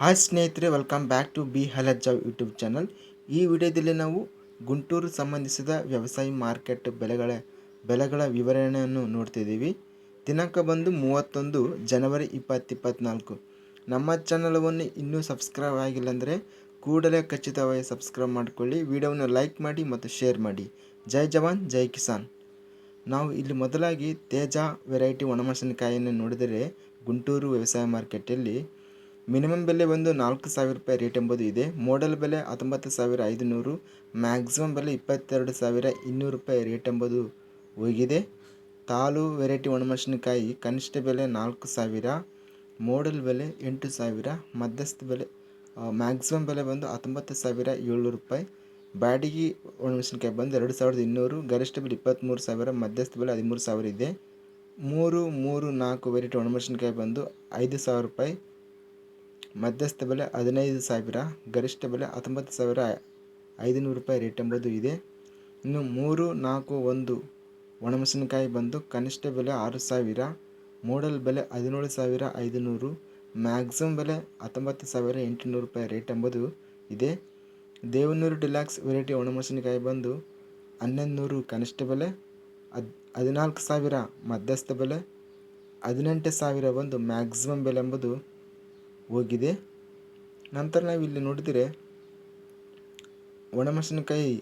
Hi ಸ್ನೇಹಿತರೆ welcome back to B ಹಲಜ್ಜಾವ್ YouTube channel ಈ ವಿಡಿಯೋದಲ್ಲಿ ನಾವು ಗುಂಟೂರು ಸಂಬಂಧಿಸಿದ ವ್ಯವಸಾಯ ಮಾರ್ಕೆಟ್ ಬೆಲೆಗಳ ಬೆಲೆಗಳ ವಿವರಣೆಯನ್ನು ನೋಡ್ತಿದ್ದೀವಿ ದಿನಾಂಕ ಬಂದು ಮೂವತ್ತೊಂದು ಜನವರಿ ಇಪ್ಪತ್ತು ಇಪ್ಪತ್ತ್ನಾಲ್ಕು ನಮ್ಮ ಚಾನಲವನ್ನು ಇನ್ನೂ ಸಬ್ಸ್ಕ್ರೈಬ್ ಆಗಿಲ್ಲ ಅಂದರೆ ಕೂಡಲೇ ಖಚಿತವಾಗಿ ಸಬ್ಸ್ಕ್ರೈಬ್ ಮಾಡಿಕೊಳ್ಳಿ. ವಿಡಿಯೋವನ್ನು ಲೈಕ್ ಮಾಡಿ ಮತ್ತು ಶೇರ್ ಮಾಡಿ. ಜೈ ಜವಾನ್, ಜೈ ಕಿಸಾನ್. ನಾವು ಇಲ್ಲಿ ಮೊದಲಾಗಿ ತೇಜ ವೆರೈಟಿ ಒಣಮೆಣಸಿನಕಾಯಿಯನ್ನು ನೋಡಿದರೆ ಗುಂಟೂರು ವ್ಯವಸಾಯ ಮಾರ್ಕೆಟಲ್ಲಿ ಮಿನಿಮಮ್ ಬೆಲೆ ಒಂದು ನಾಲ್ಕು ಸಾವಿರ ರೂಪಾಯಿ ರೇಟ್ ಎಂಬುದು ಇದೆ. ಮೋಡಲ್ ಬೆಲೆ ಹತ್ತೊಂಬತ್ತು ಸಾವಿರ ಐದುನೂರು ಮ್ಯಾಕ್ಸಿಮಮ್ ಬೆಲೆ ಇಪ್ಪತ್ತೆರಡು ಸಾವಿರ ಇನ್ನೂರು ರೂಪಾಯಿ ರೇಟ್ ಎಂಬುದು ಹೋಗಿದೆ. ತಾಲು ವೆರೈಟಿ ಒಣಮೆಣಸಿನಕಾಯಿ ಕನಿಷ್ಠ ಬೆಲೆ ನಾಲ್ಕು ಸಾವಿರ ಮೋಡಲ್ ಬೆಲೆ ಎಂಟು ಸಾವಿರ, ಮಧ್ಯಸ್ಥ ಬೆಲೆ ಮ್ಯಾಕ್ಸಿಮಮ್ ಬೆಲೆ ಬಂದು ಹತ್ತೊಂಬತ್ತು ಸಾವಿರ ಏಳ್ನೂರು ರೂಪಾಯಿ. ಬಾಡಿಗೆ ಒಣಮೆಣಸಿನಕಾಯಿ ಬಂದು ಎರಡು ಸಾವಿರದ ಇನ್ನೂರು, ಗರಿಷ್ಠ ಬೆಲೆ ಇಪ್ಪತ್ತ್ಮೂರು ಸಾವಿರ, ಮಧ್ಯಸ್ಥ ಬೆಲೆ ಹದಿಮೂರು ಸಾವಿರ ಇದೆ. ಮೂರು ಮೂರು ನಾಲ್ಕು ವೆರೈಟಿ ಒಣಮೆಣಸಿನಕಾಯಿ ಬಂದು ಐದು ಸಾವಿರ ರೂಪಾಯಿ. ಮಧ್ಯಸ್ಥ ಬೆಲೆ ಹದಿನೈದು ಸಾವಿರ, ಗರಿಷ್ಠ ಬೆಲೆ ಹತ್ತೊಂಬತ್ತು ಸಾವಿರ ಐದುನೂರು ರೂಪಾಯಿ ರೇಟ್ ಎಂಬುದು ಇದೆ. ಇನ್ನು ಮೂರು, ನಾಲ್ಕು, ಒಂದು ಒಣಮೆಣಸಿನಕಾಯಿ ಬಂದು ಕನಿಷ್ಠ ಬೆಲೆ ಆರು ಸಾವಿರ, ಮೂಡಲ್ ಬೆಲೆ ಹದಿನೇಳು ಸಾವಿರ ಐದುನೂರು, ಮ್ಯಾಕ್ಸಿಮಮ್ ಬೆಲೆ ಹತ್ತೊಂಬತ್ತು ಸಾವಿರ ಎಂಟುನೂರು ರೂಪಾಯಿ ರೇಟ್ ಎಂಬುದು ಇದೆ. ದೇವನೂರು ಡಿಲ್ಯಾಕ್ಸ್ ವೆರೈಟಿ ಒಣಮೆಣಸಿನಕಾಯಿ ಬಂದು ಹನ್ನೊಂದು ನೂರು ಕನಿಷ್ಠ ಬೆಲೆ, ಹದ್, ಹದಿನಾಲ್ಕು ಸಾವಿರ ಮಧ್ಯಸ್ಥ ಬೆಲೆ, ಹದಿನೆಂಟು ಸಾವಿರ ಬಂದು ಮ್ಯಾಕ್ಸಿಮಮ್ ಬೆಲೆ ಎಂಬುದು ಹೋಗಿದೆ. ನಂತರ ನಾವು ಇಲ್ಲಿ ನೋಡಿದರೆ ಒಣಮೆಣಸಿನಕಾಯಿ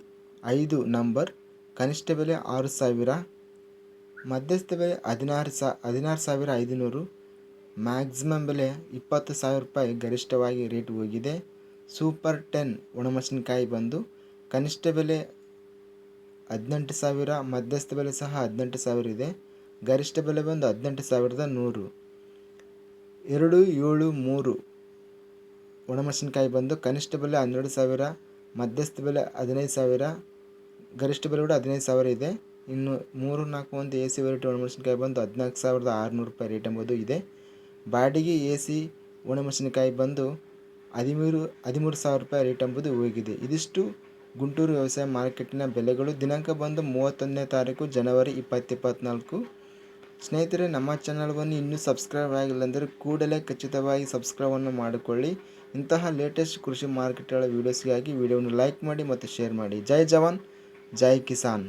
ಐದು ನಂಬರ್ ಕನಿಷ್ಠ ಬೆಲೆ ಆರು ಸಾವಿರ, ಮಧ್ಯಸ್ಥ ಬೆಲೆ ಹದಿನಾರು ಸಾ, ಹದಿನಾರು ಸಾವಿರ ಐದುನೂರು ಮ್ಯಾಕ್ಸಿಮಮ್ ಬೆಲೆ ಇಪ್ಪತ್ತು ಸಾವಿರ ರೂಪಾಯಿ ಗರಿಷ್ಠವಾಗಿ ರೇಟ್ ಹೋಗಿದೆ. ಸೂಪರ್ ಟೆನ್ ಒಣಮೆಣಸಿನಕಾಯಿ ಬಂದು ಕನಿಷ್ಠ ಬೆಲೆ ಹದಿನೆಂಟು ಸಾವಿರ, ಮಧ್ಯಸ್ಥ ಬೆಲೆ ಸಹ ಹದಿನೆಂಟು ಸಾವಿರ ಇದೆ. ಗರಿಷ್ಠ ಬೆಲೆ ಬಂದು ಹದಿನೆಂಟು ಸಾವಿರದ ನೂರು. ಎರಡು ಏಳು ಮೂರು. ಒಣಮೆಣಸಿನಕಾಯಿ ಬಂದು ಕನಿಷ್ಠ ಬೆಲೆ ಹನ್ನೆರಡು ಸಾವಿರ, ಮಧ್ಯಸ್ಥ ಬೆಲೆ ಹದಿನೈದು ಸಾವಿರ, ಗರಿಷ್ಠ ಬೆಲೆ ಕೂಡ ಹದಿನೈದು ಸಾವಿರ ಇದೆ. ಇನ್ನು ಮೂರು ನಾಲ್ಕು ಒಂದು ಎ ಸಿ ವೆರೈಟಿ ಒಣಮೆಣಸಿನಕಾಯಿ ಬಂದು ಹದಿನಾಲ್ಕು ಸಾವಿರದ ಆರುನೂರು ರೂಪಾಯಿ ರೇಟ್ ಎಂಬುದು ಇದೆ. ಬಾಡಿಗೆ ಎ ಸಿ ಒಣಮೆಣಸಿನಕಾಯಿ ಬಂದು ಹದಿಮೂರು ಹದಿಮೂರು ಸಾವಿರ ರೂಪಾಯಿ ರೇಟ್ ಎಂಬುದು ಹೋಗಿದೆ. ಇದಿಷ್ಟು ಗುಂಟೂರು ವ್ಯವಸಾಯ ಮಾರ್ಕೆಟಿನ ಬೆಲೆಗಳು. ದಿನಾಂಕ ಬಂದು ಮೂವತ್ತೊಂದನೇ ತಾರೀಕು, ಜನವರಿ ಇಪ್ಪತ್ತು ಇಪ್ಪತ್ತ್ನಾಲ್ಕು ಸ್ನೇಹಿತರೆ, ನಮ್ಮ ಚಾನಲ್ವನ್ನು ಇನ್ನೂ ಸಬ್ಸ್ಕ್ರೈಬ್ ಆಗಿಲ್ಲ ಅಂದರೆ ಕೂಡಲೇ ಖಚಿತವಾಗಿ ಸಬ್ಸ್ಕ್ರೈಬನ್ನು ಮಾಡಿಕೊಳ್ಳಿ. ಇಂತಹ ಲೇಟೆಸ್ಟ್ ಕೃಷಿ ಮಾರ್ಕೆಟ್ಗಳ ವೀಡಿಯೋಸ್ಗಾಗಿ ವೀಡಿಯೋವನ್ನು ಲೈಕ್ ಮಾಡಿ ಮತ್ತು ಶೇರ್ ಮಾಡಿ. ಜೈ ಜವಾನ್, ಜೈ ಕಿಸಾನ್.